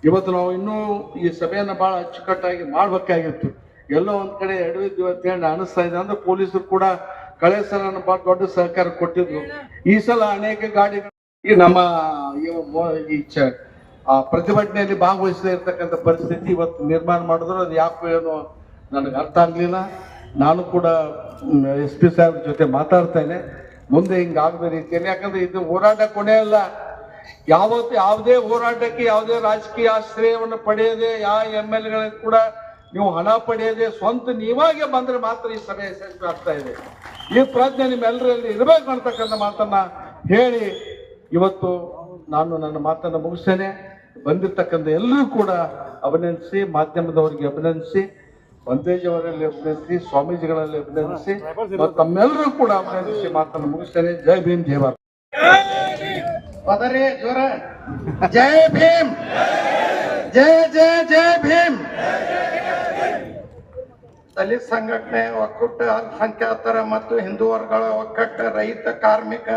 ಇವತ್ತು ನಾವು ಇನ್ನೂ ಈ ಸಭೆಯನ್ನು ಬಹಳ ಅಚ್ಚುಕಟ್ಟಾಗಿ ಮಾಡ್ಬೇಕಾಗಿತ್ತು. ಎಲ್ಲೋ ಒಂದು ಕಡೆ ಎಡವಿದ್ವಿ ಅಂತ ಹೇಳಿ ಅನಿಸ್ತಾ ಇದೆ ಅಂದ್ರೆ ಪೊಲೀಸರು ಕೂಡ ಕಳೆ ಸಲ ಭಾಳ ದೊಡ್ಡ ಸಹಕಾರ ಕೊಟ್ಟಿದ್ರು. ಈ ಸಲ ಅನೇಕ ಗಾಡಿಗಳು ಈ ನಮ್ಮ ಈ ಪ್ರತಿಭಟನೆಯಲ್ಲಿ ಭಾಗವಹಿಸದೇ ಇರ್ತಕ್ಕಂಥ ಪರಿಸ್ಥಿತಿ ಇವತ್ತು ನಿರ್ಮಾಣ ಮಾಡಿದ್ರು. ಅದು ಯಾಕೋ ಏನೋ ನನಗೆ ಅರ್ಥ ಆಗಲಿಲ್ಲ. ನಾನು ಕೂಡ ಎಸ್ ಪಿ ಸಾಹೇಬ್ರ ಜೊತೆ ಮಾತಾಡ್ತೇನೆ ಮುಂದೆ ಹಿಂಗಾಗದ ರೀತಿಯಲ್ಲಿ. ಯಾಕಂದ್ರೆ ಇದು ಹೋರಾಟ ಕೊನೆಯಲ್ಲ ಯಾವತ್ತು ಯಾವುದೇ ಹೋರಾಟಕ್ಕೆ, ಯಾವುದೇ ರಾಜಕೀಯ ಆಶ್ರಯವನ್ನು ಪಡೆಯದೆ, ಯಾವ ಎಂ ಎಲ್ ಎಗಳಿಗೆ ಕೂಡ ನೀವು ಹಣ ಪಡೆಯದೆ, ಸ್ವಂತ ನೀವಾಗೆ ಬಂದ್ರೆ ಮಾತ್ರ ಈ ಸಭೆ ಯಶಸ್ವಿ ಆಗ್ತಾ ಇದೆ. ಈ ಪ್ರಜ್ಞೆ ನಿಮ್ಮೆಲ್ಲರಲ್ಲಿ ಇರಬೇಕು ಅಂತಕ್ಕಂಥ ಮಾತನ್ನ ಹೇಳಿ ಇವತ್ತು ನಾನು ನನ್ನ ಮಾತನ್ನು ಮುಗಿಸ್ತೇನೆ. ಬಂದಿರ್ತಕ್ಕಂಥ ಎಲ್ಲರೂ ಕೂಡ ಅಭಿನಂದಿಸಿ, ಮಾಧ್ಯಮದವರಿಗೆ ಅಭಿನಂದಿಸಿ ಬಂದೇಜ್ ಅವರಲ್ಲಿ ಅಭಿನಂದಿಸಿ ಸ್ವಾಮೀಜಿಗಳಲ್ಲಿ ಅಭಿನಂದಿಸಿ ಮತ್ತು ತಮ್ಮೆಲ್ಲರೂ ಕೂಡ ಅಭಿನಂದಿಸಿ ಮಾತನ್ನು ಮುಗಿಸ್ತೇನೆ. ಜೈ ಭೀಮ್ ಜೈ ಭಾರತ್. ಪದರೇ ಜ್ವರ. ಜೈ ಭೀಮ್. ಜಯ ಜಯ ಜಯ ಭೀಮ್. ದಲಿತ ಸಂಘಟನೆ ಒಕ್ಕೂಟ ಅಲ್ಪಸಂಖ್ಯಾತರ ಮತ್ತು ಹಿಂದೂ ವರ್ಗಗಳ ಒಕ್ಕಟ್ಟ ರೈತ ಕಾರ್ಮಿಕ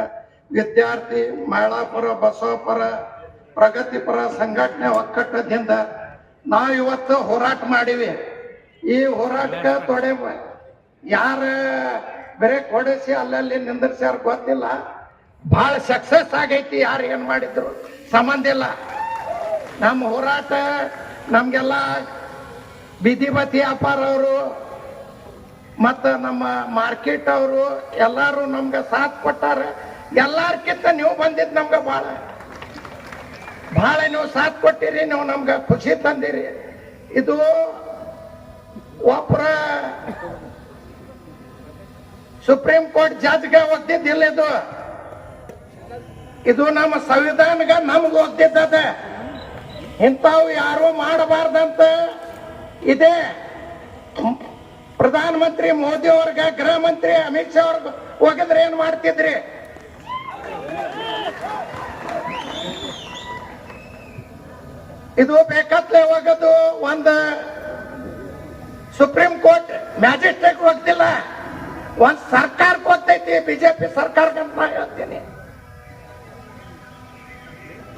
ವಿದ್ಯಾರ್ಥಿ ಮಹಿಳಾಪುರ ಬಸವಪುರ ಪ್ರಗತಿಪರ ಸಂಘಟನೆ ಒಕ್ಕಟ್ಟದಿಂದ ನಾವು ಇವತ್ತು ಹೋರಾಟ ಮಾಡಿವಿ. ಈ ಹೋರಾಟಕ್ಕೆ ತೊಡೆ ಯಾರ ಬರೇ ಕೊಡಿಸಿ ಅಲ್ಲಲ್ಲಿ ನಿಂದಿರ್ಸ್ಯಾರ ಗೊತ್ತಿಲ್ಲ. ಬಹಳ ಸಕ್ಸಸ್ ಆಗೈತಿ ಯಾರು ಏನ್ ಮಾಡಿದ್ರು? ಸಂಬಂಧ ಇಲ್ಲ. ನಮ್ಮ ಹೋರಾಟ ನಮ್ಗೆಲ್ಲ ಬೀದಿ ಬತ್ತಿ ವ್ಯಾಪಾರ ಅವರು ಮತ್ತ ನಮ್ಮ ಮಾರ್ಕೆಟ್ ಅವರು ಎಲ್ಲಾರು ನಮ್ಗೆ ಸಾಥ್ ಕೊಟ್ಟಾರ. ಎಲ್ಲಾರ್ಕಿಂತ ನೀವು ಬಂದಿದ್ ನಮ್ಗೆ ಬಹಳ ಬಹಳ ನೀವು ಸಾಥ್ ಕೊಟ್ಟಿರಿ ನೀವು ನಮ್ಗೆ ಖುಷಿ ತಂದಿರಿ. ಇದು ಒಬ್ಬರ ಸುಪ್ರೀಂ ಕೋರ್ಟ್ ಜಡ್ಜ್ಗೆ ಒದ್ದಿದ್ದಿಲ್ಲ ಇದು ಇದು ನಮ್ಮ ಸಂವಿಧಾನಗ ನಮ್ಗೆ ಒದ್ದಿದ್ದದ. ಇಂಥವು ಯಾರು ಮಾಡಬಾರ್ದಂತ ಇದೆ. ಪ್ರಧಾನಮಂತ್ರಿ ಮೋದಿ ಅವ್ರಿಗೆ, ಗೃಹ ಮಂತ್ರಿ ಅಮಿತ್ ಶಾ ಅವ್ರಿಗೆ ಹೋಗಿದ್ರೆ ಏನ್ ಮಾಡ್ತಿದ್ರಿ? ಇದು ಬೇಕತ್ಲೆ ಹೋಗೋದು ಒಂದು ಸುಪ್ರೀಂ ಕೋರ್ಟ್ ಮ್ಯಾಜಿಸ್ಟ್ರೇಟ್ ಹೋಗ್ತಿಲ್ಲ. ಒಂದ್ ಸರ್ಕಾರ ಹೋಗ್ತೈತಿ ಬಿಜೆಪಿ ಸರ್ಕಾರಕ್ಕೆ ಅಂತ ನಾ ಹೇಳ್ತೀನಿ.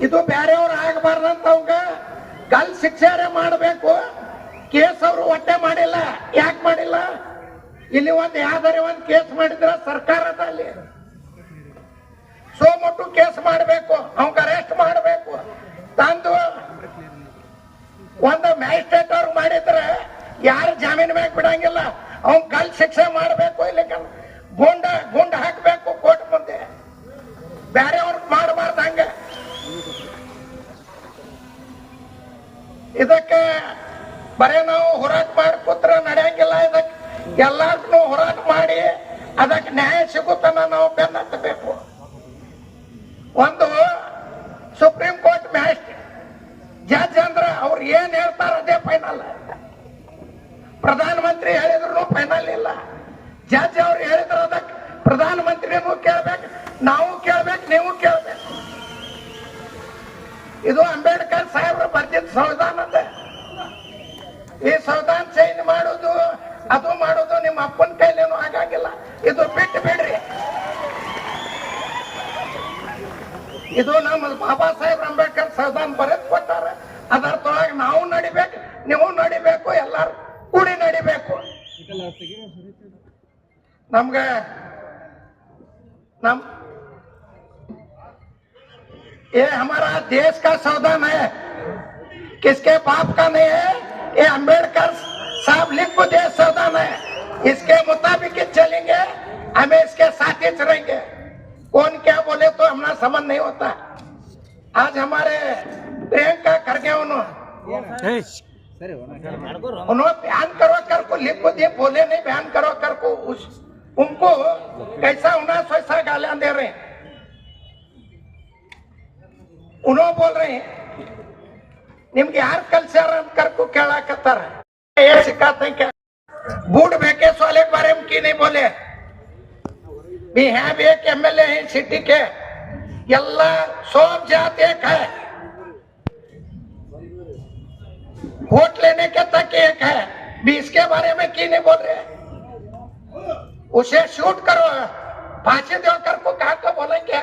ಇದು ಬೇರೆಯವ್ರು ಆಗಬಾರ್ದಂತ ಅವಾಗ ಗಲ್ ಶಿಕ್ಷೆ ಮಾಡಬೇಕು. ಕೇಸ್ ಅವರು ಒಟ್ಟೆ ಮಾಡಿಲ್ಲ. ಯಾಕೆ ಮಾಡಿಲ್ಲ? ಇಲ್ಲಿ ಒಂದು ಯಾವ್ದಾರೆ ಒಂದು ಕೇಸ್ ಮಾಡಿದ್ರ ಸರ್ಕಾರದ ಅಲ್ಲಿ. ಸೋಮಟ್ಟು ಕೇಸ್ ಮಾಡಬೇಕು, ಅವಾಗ ಅರೆಸ್ಟ್ ಮಾಡಬೇಕು. ತಂದು ಒಂದು ಮ್ಯಾಜಿಸ್ಟ್ರೇಟ್ ಅವ್ರು ಮಾಡಿದ್ರೆ ಯಾರು ಜಾಮೀನು ಮ್ಯಾಗ ಬಿಡಂಗಿಲ್ಲ. ಅವ್ನ್ ಕಲ್ ಶಿಕ್ಷೆ ಮಾಡಬೇಕು ಇಲ್ಲ ಗುಂಡ ಗುಂಡ ಹಾಕ್ಬೇಕು ಕೋರ್ಟ್ ಮುಂದೆ. ಬೇರೆ ಅವ್ರ ಮಾಡಬಾರ್ದು ಹಂಗ. ಇದಕ್ಕೆ ಬರೇ ನಾವು ಹೋರಾಟ ಮಾಡಿ ಕೂತ್ರ ನಡೆಯಂಗಿಲ್ಲ ಇದಕ್ಕೆ. ಎಲ್ಲಾರ್ಗು ಹೋರಾಟ ಮಾಡಿ ಅದಕ್ಕೆ ನ್ಯಾಯ ಸಿಗುತ್ತನ ನಾವು ಬೆನ್ನತ್ತಬೇಕು. ಒಂದು ಸುಪ್ರೀಂ ಕೋರ್ಟ್ ಮ್ಯಾಜಿಸ್ಟ್ರೇಟ್, ಜಡ್ಜ್ ಅಂದ್ರೆ ಅವ್ರು ಏನ್ ಹೇಳ್ತಾರ ಅದೇ ಫೈನಲ್ ಪ್ರಧಾನಮಂತ್ರಿ ಹೇಳಿದ್ರು ಫೈನಲ್ ಇಲ್ಲ. ಜಡ್ಜ್ ನಮ್ಗೆ ನಮ್ ये हमारा देश का संविधान है किसके बाप का नहीं है ये अंबेडकर साहब लिख को देश संविधान है इसके मुताबिक ही चलेंगे हमें इसके साथ ही चलेंगे कौन क्या बोले तो हमारा समझ नहीं होता आज हमारे प्रियंका खड़गे उन्होंने उन्होंने बयान करो कर को लिख को दिए बोले नहीं बयान करो कर को उस उनको कैसा होना वैसा गालियां दे रहे हैं उन्होंने बोल रहे हैं ನಿಮ್ಗೆ ಯಾರು ಕಲ್ಸ್ಯಾರ ಅಂತ ಕರ್ಕು ಕೇಳಾಕತ್ತಾರ ಏ ಸಿಕ್ಕಾತ क्या बूढ़ बेके वाले के बारे में की नहीं बोले भी हैं भी एक एमएलए हैं सिटी के ಎಲ್ಲ सब जात एक है वोट लेने के तक एक है भी इसके बारे में की नहीं बोल रहे उसे शूट करो फांसी दो कर को कहा को बोलेंगे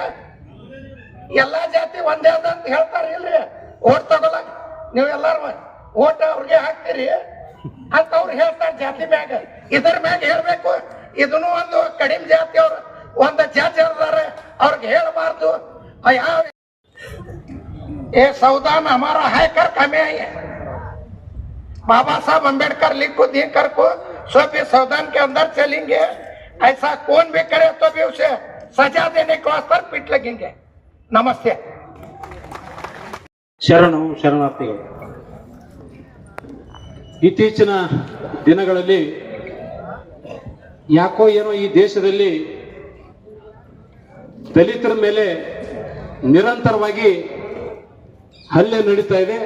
ಎಲ್ಲಾ ಜಾತಿ ಒಂದೇ ಅದ ಅಂತ ಹೇಳ್ತಾರ ಇಲ್ರಿ ಓಟ್ ತಗೊಳಕ್ ನೀವು ಎಲ್ಲಾರು ಓಟ್ ಅವ್ರಿಗೆ ಹಾಕ್ತೀರಿ ಅಂತ ಅವ್ರು ಹೇಳ್ತಾರ ಜಾತಿ ಮ್ಯಾಗ ಇದ್ರ ಮ್ಯಾಗ ಹೇಳ್ಬೇಕು ಇದನ್ನು ಒಂದು ಕಡಿಮೆ ಜಾತಿ ಅವ್ರು ಒಂದು ಜಾತಿ ಇರ್ದಾರ ಅವ್ರಿಗೆ ಹೇಳಬಾರ್ದು ಯಾವ ये संविधान हमारा है कर कमे आई है बाबा साहब अम्बेडकर लिख को दिए कर को सब ये संविधान के अंदर चलेंगे ऐसा कौन भी करे तो भी उसे सजा देने के वास्ते पीट लगेंगे नमस्ते ಶರಣು ಶರಣಾರ್ಥಿಗಳು ಇತ್ತೀಚಿನ ದಿನಗಳಲ್ಲಿ ಯಾಕೋ ಏನೋ ಈ ದೇಶದಲ್ಲಿ ದಲಿತರ ಮೇಲೆ ನಿರಂತರವಾಗಿ ಹಲ್ಲೆ ನಡೀತಾ ಇದೆ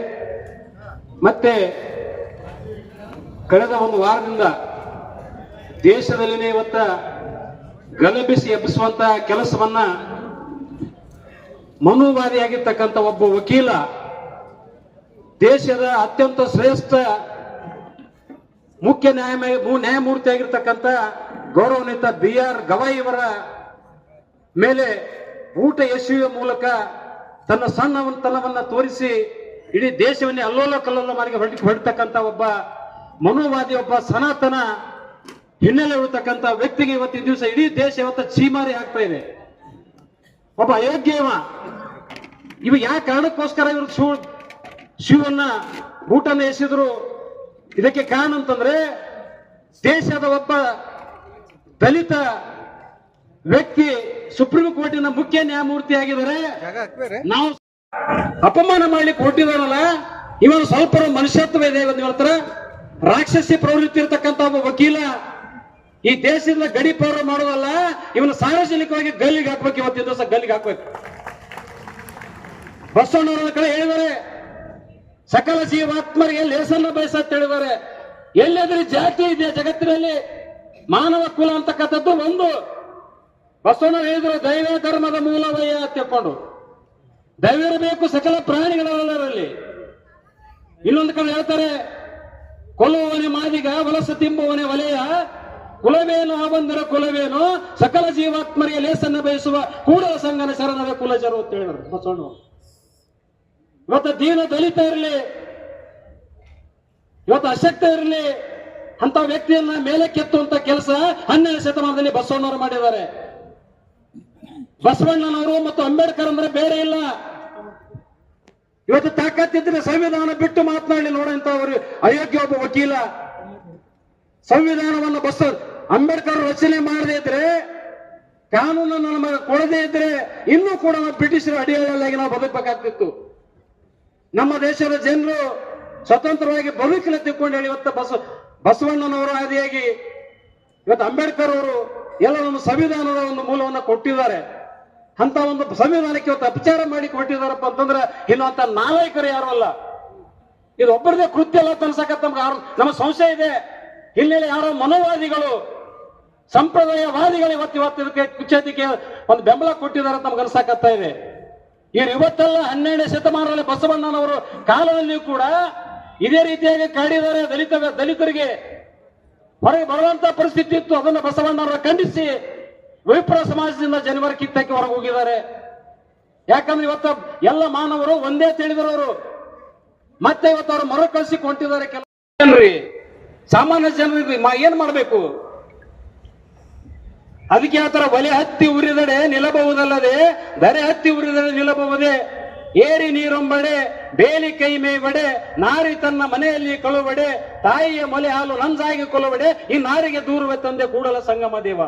ಮತ್ತೆ ಕಳೆದ ಒಂದು ವಾರದಿಂದ ದೇಶದಲ್ಲಿನೇ ಇವತ್ತ ಗಲಭಿಸಿ ಎಬ್ಬಿಸುವಂತ ಕೆಲಸವನ್ನ ಮನೋವಾದಿಯಾಗಿರ್ತಕ್ಕಂಥ ಒಬ್ಬ ವಕೀಲ, ದೇಶದ ಅತ್ಯಂತ ಶ್ರೇಷ್ಠ ಮುಖ್ಯ ನ್ಯಾಯ ನ್ಯಾಯಮೂರ್ತಿ ಆಗಿರ್ತಕ್ಕಂಥ ಗೌರವಾನ್ವಿತ ಬಿ ಆರ್ ಗವಾಯಿ ಅವರ ಮೇಲೆ ಊಟ ಎಸೆಯುವ ಮೂಲಕ ತನ್ನ ಸಣ್ಣತನವನ್ನ ತೋರಿಸಿ ಇಡೀ ದೇಶವನ್ನೇ ಅಲ್ಲೋಲ ಕಲ್ಲೋಲ ಮಾಡಿ ಹೊರಡ್ತಕ್ಕಂಥ ಒಬ್ಬ ಮನೋವಾದಿ, ಒಬ್ಬ ಸನಾತನ ಹಿನ್ನೆಲೆ ಇರತಕ್ಕಂತ ವ್ಯಕ್ತಿಗೆ ಇವತ್ತಿನ ದಿವಸ ಇಡೀ ದೇಶ ಇವತ್ತು ಚೀಮಾರಿ ಆಗ್ತಾ ಇದೆ. ಒಬ್ಬ ಅಯೋಗ್ಯವ. ಇವ ಯಾವ ಕಾರಣಕ್ಕೋಸ್ಕರ ಇವರು ಶಿವ ಶಿವನ್ನ ಊಟನ ಎಸೆದ್ರು? ಇದಕ್ಕೆ ಕಾರಣ ಅಂತಂದ್ರೆ ದೇಶದ ಒಬ್ಬ ದಲಿತ ವ್ಯಕ್ತಿ ಸುಪ್ರೀಂ ಕೋರ್ಟಿನ ಮುಖ್ಯ ನ್ಯಾಯಮೂರ್ತಿ ಆಗಿದ್ದಾರೆ ನಾವು ಅಪಮಾನ ಮಾಡ್ಲಿಕ್ಕೆ ಹೊರಟಿದಾರಲ್ಲ ಇವನು ಸ್ವಲ್ಪ ಮನುಷ್ಯತ್ವ ಇದೆ ಇವತ್ತು ಹತ್ರ ರಾಕ್ಷಸಿ ಪ್ರವೃತ್ತಿ ಇರತಕ್ಕಂತ ಒಬ್ಬ ವಕೀಲ ಈ ದೇಶದಿಂದ ಗಡಿ ಪೌರ ಮಾಡೋದಲ್ಲ ಇವನು ಸಾರ್ವಜನಿಕವಾಗಿ ಗಲ್ಲಿಗೆ ಹಾಕ್ಬೇಕು ಇವತ್ತಿನ ದಿವಸ ಗಲ್ಲಿಗೆ ಹಾಕ್ಬೇಕು. ಬಸವಣ್ಣವರ ಕಡೆ ಹೇಳಿದ್ದಾರೆ. ಸಕಲ ಜೀವಾತ್ಮರಿಗೆ ಲೇಸನ್ನ ಅಂತ ಹೇಳಿದ್ದಾರೆ. ಎಲ್ಲೆದ್ರೆ ಜಾತಿ ಇದೆಯಾ ಜಗತ್ತಿನಲ್ಲಿ. ಮಾನವ ಕುಲ ಅಂತಕ್ಕಂಥದ್ದು ಒಂದು. ಬಸವಣ್ಣ ಹೇಳಿದ್ರು ದೈವ ಧರ್ಮದ ಮೂಲವಯ್ಯ ಅಂತ ದೈವ ಇರಬೇಕು, ಸಕಲ ಪ್ರಾಣಿಗಳಲ್ಲಿ ಇನ್ನೊಂದು ಕಡೆ ಹೇಳ್ತಾರೆ, ಕೊಲ್ಲುವವನೇ ಮಾದಿಗ, ವಲಸ ತಿಂಬುವನೇ ವಲಯ. ಕುಲವೇನು ಆಬಂದರ ಕುಲವೇನು, ಸಕಲ ಜೀವಾತ್ಮರಿಗೆ ಲೇಸನ್ನು ಬಯಸುವ ಕೂಡಲ ಸಂಗನ ಶರಣರ ಕುಲಜರು ಅಂತ ಹೇಳಿದ್ರು. ಬಸವಣ್ಣ ಇವತ್ತು ದೀನ ದಲಿತ ಇರಲಿ, ಇವತ್ತು ಅಶಕ್ತ ಇರಲಿ, ಅಂತ ವ್ಯಕ್ತಿಯನ್ನ ಮೇಲೆ ಕೆತ್ತುವಂತ ಕೆಲಸ ಹನ್ನೆರಡು ಶತಮಾನದಲ್ಲಿ ಬಸವಣ್ಣವರು ಮಾಡಿದ್ದಾರೆ. ಬಸವಣ್ಣನವರು ಮತ್ತು ಅಂಬೇಡ್ಕರ್ ಅಂದ್ರೆ ಬೇರೆ ಇಲ್ಲ. ಇವತ್ತು ತಾಕತ್ತಿದ್ರೆ ಸಂವಿಧಾನ ಬಿಟ್ಟು ಮಾತನಾಡಲಿ ನೋಡಂತ ಅವರು ಅಯೋಗ್ಯ ಒಬ್ಬ ವಕೀಲ. ಸಂವಿಧಾನವನ್ನು ಬಸ್ ಅಂಬೇಡ್ಕರ್ ರಚನೆ ಮಾಡದೇ ಇದ್ರೆ, ಕಾನೂನನ್ನು ನಮಗೆ ಕೊಡದೇ ಇದ್ರೆ ಇನ್ನೂ ಕೂಡ ನಾವು ಬ್ರಿಟಿಷರ ಅಡಿಯಾಗಿ ನಾವು ಬದುಕಬೇಕಾಗ್ತಿತ್ತು. ನಮ್ಮ ದೇಶದ ಜನರು ಸ್ವತಂತ್ರವಾಗಿ ಬದುಕಿನ ತಿಳ್ಕೊಂಡು ಹೇಳಿ ಇವತ್ತು ಬಸ ಬಸವಣ್ಣನವರು ಆದಿಯಾಗಿ ಇವತ್ತು ಅಂಬೇಡ್ಕರ್ ಅವರು ಎಲ್ಲ ನಮ್ಮ ಸಂವಿಧಾನದ ಒಂದು ಮೂಲವನ್ನು ಕೊಟ್ಟಿದ್ದಾರೆ. ಅಂತ ಒಂದು ಸಂವಿಧಾನಕ್ಕೆ ಇವತ್ತು ಅಪಚಾರ ಮಾಡಿ ಕೊಟ್ಟಿದಾರಪ್ಪ ಅಂತಂದ್ರೆ ಇನ್ನೊಂತ ನಾಯಕರು ಯಾರು ಅಲ್ಲ. ಇದು ಒಬ್ಬರದೇ ಕೃತ್ಯ ಅಲ್ಲ ನಮ್ಗೆ ನಮ್ಮ ಸಂಶಯ ಇದೆ. ಹಿನ್ನೆಲೆ ಯಾರೋ ಮನೋವಾದಿಗಳು, ಸಂಪ್ರದಾಯವಾದಿಗಳು ಇವತ್ತು ಇವತ್ತು ಇದಕ್ಕೆ ಕುಚೇತಿಗೆ ಒಂದು ಬೆಂಬಲ ಕೊಟ್ಟಿದ್ದಾರೆ ನಮ್ಗೆ ಅನ್ಸಾಕತ್ತಾ ಇದೆ. ಇವ್ರು ಇವತ್ತೆಲ್ಲ ಹನ್ನೆರಡನೇ ಶತಮಾನದಲ್ಲಿ ಬಸವಣ್ಣನವರು ಕಾಲದಲ್ಲಿಯೂ ಕೂಡ ಇದೇ ರೀತಿಯಾಗಿ ಕಾಡಿದ್ದಾರೆ ದಲಿತ ದಲಿತರಿಗೆ ಹೊರಗೆ ಬರುವಂತ ಪರಿಸ್ಥಿತಿ ಇತ್ತು. ಅದನ್ನು ಬಸವಣ್ಣನವರು ಖಂಡಿಸಿ ವಿಪ್ರ ಸಮಾಜದಿಂದ ಜನವರಿ ಕಿತ್ತಕ್ಕೆ ಹೊರಗೆ ಹೋಗಿದ್ದಾರೆ ಯಾಕಂದ್ರೆ ಇವತ್ತು ಎಲ್ಲ ಮಾನವರು ಒಂದೇ ತಿಳಿದಿರೋರು. ಮತ್ತೆ ಇವತ್ತು ಅವರು ಮರುಕಳಿಸಿ ಕೊಂಟಿದ್ದಾರೆ ಕೆಲ ಜನರಿ. ಸಾಮಾನ್ಯ ಜನರಿಗೆ ಏನ್ ಮಾಡಬೇಕು? ಅದಕ್ಕೆ ಆತರ ತರ ಒಲೆ ಹತ್ತಿ ಉರಿದಡೆ ನಿಲ್ಲಬಹುದಲ್ಲದೆ ಬರೆ ಹತ್ತಿ ಉರಿದಡೆ ನಿಲ್ಲಬಹುದೇ? ಏರಿ ನೀರೊಂಬಡೆ, ಬೇಲಿ ಕೈ ಮೇವಡೆ, ನಾರಿ ತನ್ನ ಮನೆಯಲ್ಲಿ ಕಳುವಡೆ, ತಾಯಿಯ ಮೊಲೆ ಹಾಲು ನಂಜಾಗಿ ಕೊಲುವಡೆ ಈ ನಾರಿಗೆ ದೂರುವ ತಂದೆ ಕೂಡಲ ಸಂಗಮ ದೇವ.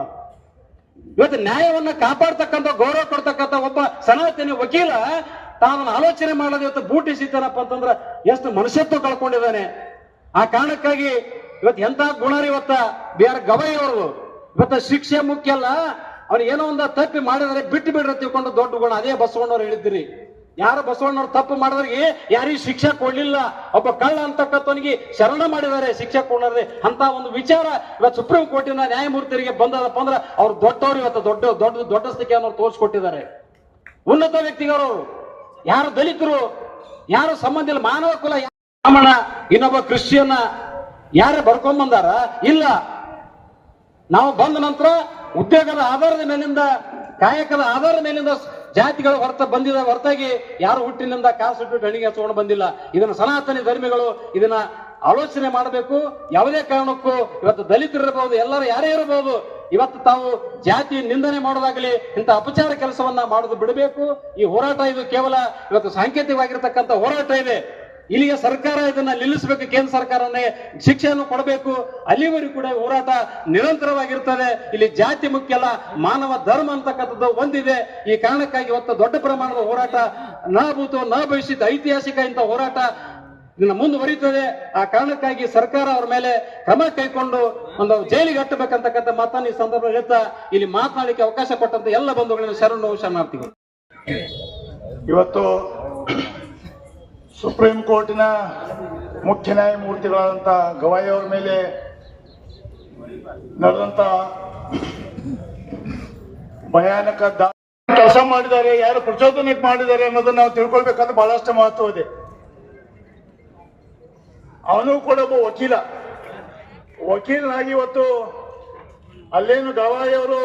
ಇವತ್ತು ನ್ಯಾಯವನ್ನ ಕಾಪಾಡ್ತಕ್ಕಂಥ, ಗೌರವ ಕೊಡ್ತಕ್ಕಂಥ ಒಬ್ಬ ಸನಾತನಿ ವಕೀಲ, ತಾನನ್ನು ಆಲೋಚನೆ ಮಾಡೋದು ಇವತ್ತು ಬೂಟಿಸಿದ್ದಾನಪ್ಪ ಅಂತಂದ್ರೆ ಎಷ್ಟು ಮನುಷ್ಯತ್ವ ಕಳ್ಕೊಂಡಿದ್ದಾನೆ. ಆ ಕಾರಣಕ್ಕಾಗಿ ಇವತ್ತು ಎಂತ ಗುಣ ರೀ ಇವತ್ತ? ಬಿ ಆರ್ ಗವಾಯಿ ಅವರು ಇವತ್ತ ಶಿಕ್ಷೆ ಮುಖ್ಯ ಅಲ್ಲ. ಅವ್ನು ಏನೋ ಒಂದು ತಪ್ಪಿ ಮಾಡಿದರೆ ಬಿಟ್ಟು ಬಿಡ್ರ ತಿಳ್ಕೊಂಡು ದೊಡ್ಡ ಗುಣ. ಅದೇ ಬಸವಣ್ಣವ್ರು ಹೇಳಿದ್ರಿ ಯಾರು ಬಸವಣ್ಣವ್ರು ತಪ್ಪು ಮಾಡಿದ್ರಿಗೆ ಯಾರಿಗೂ ಶಿಕ್ಷೆ ಕೊಡ್ಲಿಲ್ಲ? ಒಬ್ಬ ಕಳ್ಳ ಅಂತಕ್ಕಂಥವನಿಗೆ ಶರಣ ಮಾಡಿದ್ದಾರೆ ಶಿಕ್ಷೆ ಕೊಡ್ರಿ ಅಂತ ಒಂದು ವಿಚಾರ ಇವತ್ತು ಸುಪ್ರೀಂ ಕೋರ್ಟಿನ ನ್ಯಾಯಮೂರ್ತಿಯರಿಗೆ ಬಂದದಪ್ಪ ಅಂದ್ರೆ ಅವ್ರು ದೊಡ್ಡವ್ರು ಇವತ್ತು ದೊಡ್ಡ ದೊಡ್ಡ ದೊಡ್ಡ ಸ್ಥಿತಿಯನ್ನು ತೋರಿಸ್ಕೊಟ್ಟಿದ್ದಾರೆ. ಉನ್ನತ ವ್ಯಕ್ತಿಗಳು ಯಾರು ದಲಿತರು, ಯಾರು ಸಂಬಂಧ ಇಲ್ಲ, ಮಾನವ ಕುಲ ಬ್ರಾಹ್ಮಣ, ಇನ್ನೊಬ್ಬ ಕ್ರಿಶ್ಚಿಯನ್ನ ಯಾರು ಬರ್ಕೊಂಬಂದಾರ? ಇಲ್ಲ. ನಾವು ಬಂದ ನಂತರ ಉದ್ಯೋಗದ ಆಧಾರದ ಮೇಲಿಂದ, ಕಾಯಕದ ಆಧಾರದ ಮೇಲಿಂದ ಜಾತಿಗಳ ಹೊರತ ಬಂದಿದ ಹೊರತಾಗಿ ಯಾರು ಹುಟ್ಟಿನಿಂದ ಕಾಸು ಇಟ್ಟು ಗಣಿಗೆ ಹಚ್ಕೊಂಡು ಬಂದಿಲ್ಲ. ಇದನ್ನ ಸನಾತನಿ ಧರ್ಮಿಗಳು ಇದನ್ನ ಆಲೋಚನೆ ಮಾಡಬೇಕು. ಯಾವುದೇ ಕಾರಣಕ್ಕೂ ಇವತ್ತು ದಲಿತರು ಇರಬಹುದು, ಎಲ್ಲರೂ ಯಾರೇ ಇರಬಹುದು, ಇವತ್ತು ತಾವು ಜಾತಿ ನಿಂದನೆ ಮಾಡೋದಾಗಲಿ ಇಂಥ ಅಪಚಾರ ಕೆಲಸವನ್ನ ಮಾಡೋದು ಬಿಡಬೇಕು. ಈ ಹೋರಾಟ ಇದು ಕೇವಲ ಇವತ್ತು ಸಾಂಕೇತಿಕವಾಗಿರ್ತಕ್ಕಂಥ ಹೋರಾಟ ಇದೆ. ಇಲ್ಲಿಗೆ ಸರ್ಕಾರ ಇದನ್ನ ನಿಲ್ಲಿಸಬೇಕು, ಕೇಂದ್ರ ಸರ್ಕಾರನೇ ಶಿಕ್ಷೆಯನ್ನು ಕೊಡಬೇಕು. ಅಲ್ಲಿವರೆಗೂ ಕೂಡ ಹೋರಾಟ ನಿರಂತರವಾಗಿರ್ತದೆ ಇಲ್ಲಿ ಜಾತಿ ಮುಖ್ಯ ಅಲ್ಲ, ಮಾನವ ಧರ್ಮ ಅಂತಕ್ಕಂಥದ್ದು ಒಂದಿದೆ. ಈ ಕಾರಣಕ್ಕಾಗಿ ಇವತ್ತು ದೊಡ್ಡ ಪ್ರಮಾಣದ ಹೋರಾಟ ನ ಭೂತು ನ ಭವಿಷ್ಯದ ಐತಿಹಾಸಿಕ ಇಂಥ ಹೋರಾಟ ಇದನ್ನ ಮುಂದುವರಿಯುತ್ತದೆ. ಆ ಕಾರಣಕ್ಕಾಗಿ ಸರ್ಕಾರ ಅವರ ಮೇಲೆ ಕ್ರಮ ಕೈಕೊಂಡು ಒಂದು ಜೈಲಿಗೆ ಹಟ್ಟಬೇಕಂತಕ್ಕಂಥ ಮಾತನ್ನು ಈ ಸಂದರ್ಭ ಹೇಳ್ತಾ, ಇಲ್ಲಿ ಮಾತನಾಡಲಿಕ್ಕೆ ಅವಕಾಶ ಕೊಟ್ಟಂತ ಎಲ್ಲ ಬಂಧುಗಳನ್ನು ಶರಣು ಶರಣಾರ್ಥಿಗಳು. ಇವತ್ತು ಸುಪ್ರೀಂ ಕೋರ್ಟಿನ ಮುಖ್ಯ ನ್ಯಾಯಮೂರ್ತಿಗಳಾದಂಥ ಗವಾಯಿ ಅವರ ಮೇಲೆ ನಡೆದಂಥ ಭಯಾನಕ ಕೆಲಸ ಮಾಡಿದ್ದಾರೆ, ಯಾರು ಪ್ರಚೋದನೆ ಮಾಡಿದ್ದಾರೆ ಅನ್ನೋದನ್ನ ನಾವು ತಿಳ್ಕೊಳ್ಬೇಕಾದ್ರೆ ಬಹಳಷ್ಟು ಮಹತ್ವ ಇದೆ. ಅವನು ಕೂಡ ಒಬ್ಬ ವಕೀಲ. ವಕೀಲನಾಗಿ ಇವತ್ತು ಅಲ್ಲೇನು ಗವಾಯಿ ಅವರು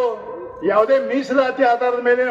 ಯಾವುದೇ ಮೀಸಲಾತಿ ಆಧಾರದ ಮೇಲೆ